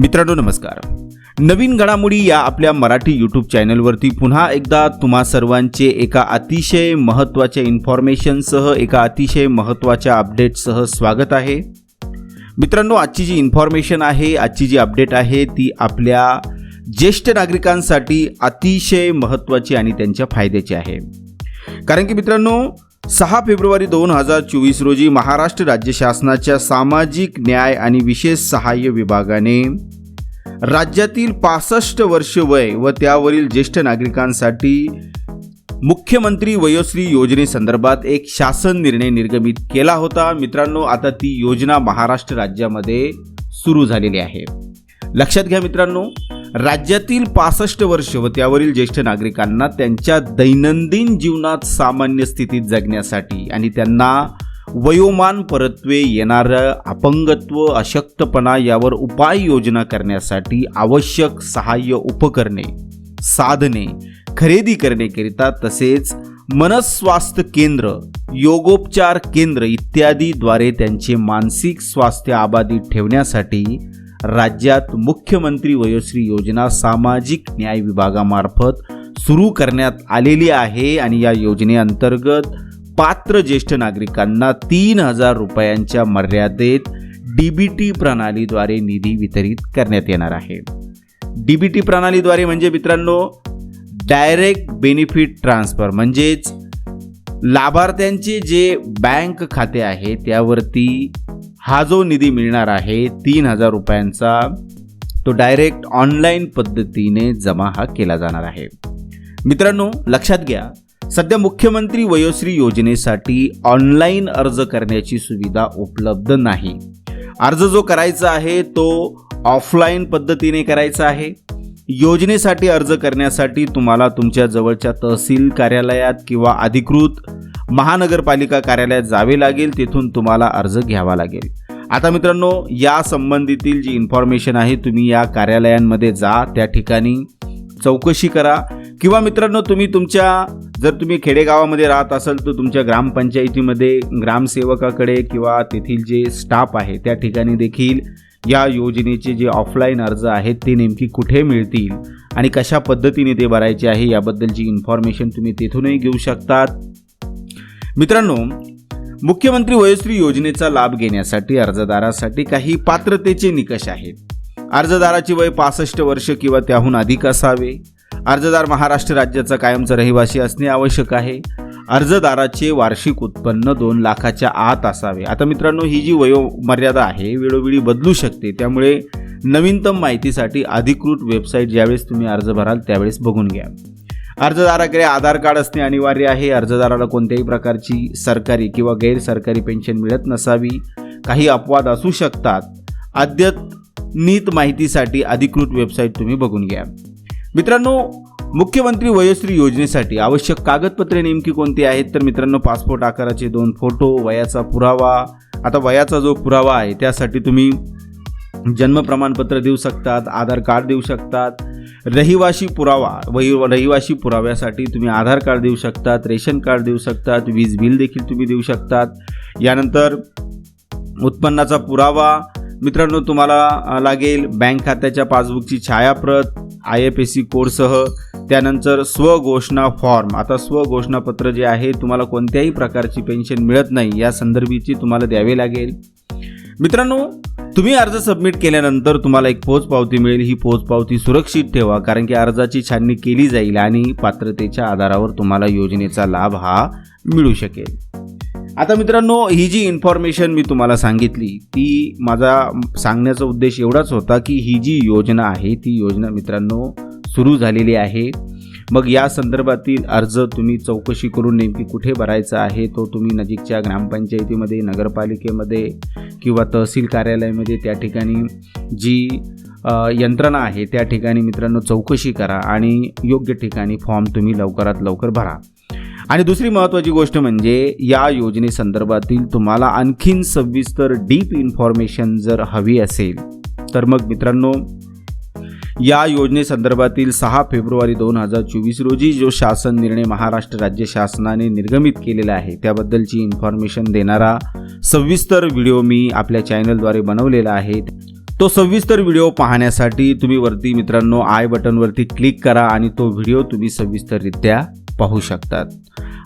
मित्रांनो नमस्कार. नवीन घडामोडी या आपल्या मराठी यूट्यूब चॅनलवरती पुन्हा एकदा तुम्हा सर्वांचे एका अतिशय महत्त्वाच्या इन्फॉर्मेशनसह एका अतिशय महत्त्वाच्या अपडेटसह स्वागत आहे. मित्रांनो आजची जी इन्फॉर्मेशन आहे आजची जी अपडेट आहे ती आपल्या ज्येष्ठ नागरिकांसाठी अतिशय महत्त्वाची आणि त्यांच्या फायद्याची आहे. कारण की मित्रांनो सहा फेब्रुवारी दोन हजार चोवीस रोजी महाराष्ट्र राज्य शासनाच्या सामाजिक न्याय आणि विशेष सहाय्य विभागाने राज्यातील पासष्ट वर्ष वय व त्यावरील ज्येष्ठ नागरिकांसाठी मुख्यमंत्री वयोश्री योजनेसंदर्भात एक शासन निर्णय निर्गमित केला होता. मित्रांनो आता ती योजना महाराष्ट्र राज्यामध्ये सुरू झालेली आहे. लक्षात घ्या मित्रांनो राज्यातील पासष्ट वर्ष व त्यावरील ज्येष्ठ नागरिकांना त्यांच्या दैनंदिन जीवनात सामान्य स्थितीत जगण्यासाठी आणि त्यांना वयोमान परत्वे येणारं अपंगत्व अशक्तपणा यावर उपाययोजना करण्यासाठी आवश्यक सहाय्य उपकरणे साधने खरेदी करण्याकरिता तसेच मनस्वास्थ्य केंद्र योगोपचार केंद्र इत्यादीद्वारे त्यांचे मानसिक स्वास्थ्य अबाधित ठेवण्यासाठी राज्यात मुख्यमंत्री वयोश्री योजना सामाजिक न्याय विभागामार्फत सुरू करण्यात आलेली आहे आणि या योजनेअंतर्गत पात्र ज्येष्ठ नागरिकांना तीन हजार रुपयांच्या मर्यादेत डी बी टी प्रणालीद्वारे निधी वितरित करण्यात येणार आहे. डी बी टी प्रणालीद्वारे म्हणजे मित्रांनो डायरेक्ट बेनिफिट ट्रान्सफर म्हणजेच लाभार्थ्यांचे जे बँक खाते आहे त्यावरती हा जो निधी मिळणार आहे तीन हजार रुपयांचा तो डायरेक्ट ऑनलाईन पद्धतीने जमा हा केला जाणार आहे. मित्रांनो लक्षात घ्या सध्या मुख्यमंत्री वयोश्री योजनेसाठी ऑनलाईन अर्ज करण्याची सुविधा उपलब्ध नाही. अर्ज जो करायचा आहे तो ऑफलाईन पद्धतीने करायचा आहे. योजनेसाठी अर्ज करण्यासाठी तुम्हाला तुमच्या जवळच्या तहसील कार्यालयात किंवा अधिकृत महानगरपालिका कार्यालयात जावे लागेल तिथून तुम्हाला अर्ज घ्यावा लागेल. आता मित्रांनो या संबंधितील जी इन्फॉर्मेशन आहे तुम्ही या कार्यालयांमध्ये जा त्या ठिकाणी चौकशी करा. किंवा मित्रांनो तुम्ही तुमच्या जर तुम्ही खेडेगावामध्ये राहत असाल तर तुमच्या ग्रामपंचायतीमध्ये ग्रामसेवकाकडे किंवा तेथील जे स्टाफ आहे त्या ठिकाणी देखील या योजनेचे जे ऑफलाईन अर्ज आहेत ते नेमकी कुठे मिळतील आणि कशा पद्धतीने ते भरायचे आहे याबद्दलची इन्फॉर्मेशन तुम्ही तिथूनही घेऊ शकतात. मित्रांनो मुख्यमंत्री वयोश्री योजनेचा लाभ घेण्यासाठी अर्जदारासाठी काही पात्रतेचे निकष आहेत. अर्जदाराची वय पासष्ट वर्ष किंवा त्याहून अधिक असावे. अर्जदार महाराष्ट्र राज्याचा कायमचा रहिवासी असणे आवश्यक आहे. अर्जदाराचे वार्षिक उत्पन्न दोन लाखाच्या आत असावे. आता मित्रांनो ही जी वयोमर्यादा आहे वेळोवेळी बदलू शकते. त्यामुळे नवीनतम माहितीसाठी अधिकृत वेबसाईट ज्यावेळेस तुम्ही अर्ज भराल त्यावेळेस बघून घ्या. अर्जदाराकडे आधार कार्ड असणे अनिवार्य आहे. अर्जदाराला कोणत्याही प्रकारची सरकारी किंवा गैरसरकारी पेन्शन मिळत नसावी. काही अपवाद असू शकतात. अद्यतनीत माहितीसाठी अधिकृत वेबसाईट तुम्ही बघून घ्या. मित्रांनो मुख्यमंत्री वयोश्री योजनेसाठी आवश्यक कागदपत्रे नेमकी कोणती आहेत? तर मित्रांनो पासपोर्ट आकाराचे दोन फोटो वयाचा पुरावा. आता वयाचा जो पुरावा आहे त्यासाठी तुम्ही जन्म प्रमाणपत्र देऊ शकतात आधार कार्ड देऊ शकतात. रहिवाशी पुरावा वही रहिवाशी पुराव्यासाठी तुम्ही आधार कार्ड देऊ शकतात रेशन कार्ड देऊ शकतात वीज बिल देखील तुम्ही देऊ शकतात. यानंतर उत्पन्नाचा पुरावा. मित्रांनो तुम्हाला लागेल बँक खात्याच्या पासबुकची छायाप्रत आय एफ एस सी कोडसह. त्यानंतर स्वघोषणा फॉर्म. आता स्वघोषणापत्र जे आहे तुम्हाला कोणत्याही प्रकारची पेन्शन मिळत नाही या संदर्भीची तुम्हाला द्यावे लागेल. मित्रांनो तुम्ही अर्ज सबमिट केल्यानंतर तुम्हाला एक पोचपावती मिळेल. ही पोचपावती सुरक्षित ठेवा कारण की अर्जाची छाननी केली जाईल आणि पात्रतेच्या आधारावर तुम्हाला योजनेचा लाभ हा मिळू शकेल. आता मित्रांनो ही जी इन्फॉर्मेशन मी तुम्हाला सांगितली ती माझा सांगण्याचा उद्देश एवढाच होता की ही जी योजना आहे ती योजना मित्रांनो सुरू झालेली आहे. मग या संदर्भातील अर्ज तुम्ही चौकशी करून नेमकी कुठे भरायचा आहे? तो तुम्ही नजीकच्या ग्रामपंचायतीमध्ये नगरपालिकेमध्ये किंवा तहसील कार्यालयामध्ये त्या ठिकाणी जी यंत्रणा आहे त्या ठिकाणी मित्रांनो चौकशी करा आणि योग्य ठिकाणी फॉर्म तुम्ही लवकरात लवकर भरा. आणि दुसरी महत्त्वाची गोष्ट म्हणजे या योजनेसंदर्भातील तुम्हाला आणखीन सविस्तर डीप इन्फॉर्मेशन जर हवी असेल तर मग मित्रांनो या योजनेसंदर्भातील सहा फेब्रुवारी दोन हजार चोवीस रोजी जो शासन निर्णय महाराष्ट्र राज्य शासनाने निर्गमित केलेला आहे त्याबद्दलची इन्फॉर्मेशन देणारा सविस्तर व्हिडिओ मी आपल्या चॅनलद्वारे बनवलेला आहे. तो सविस्तर व्हिडिओ पाहण्यासाठी तुम्ही वरती मित्रांनो आय बटनवरती क्लिक करा आणि तो व्हिडिओ तुम्ही सविस्तररित्या पाहू शकतात.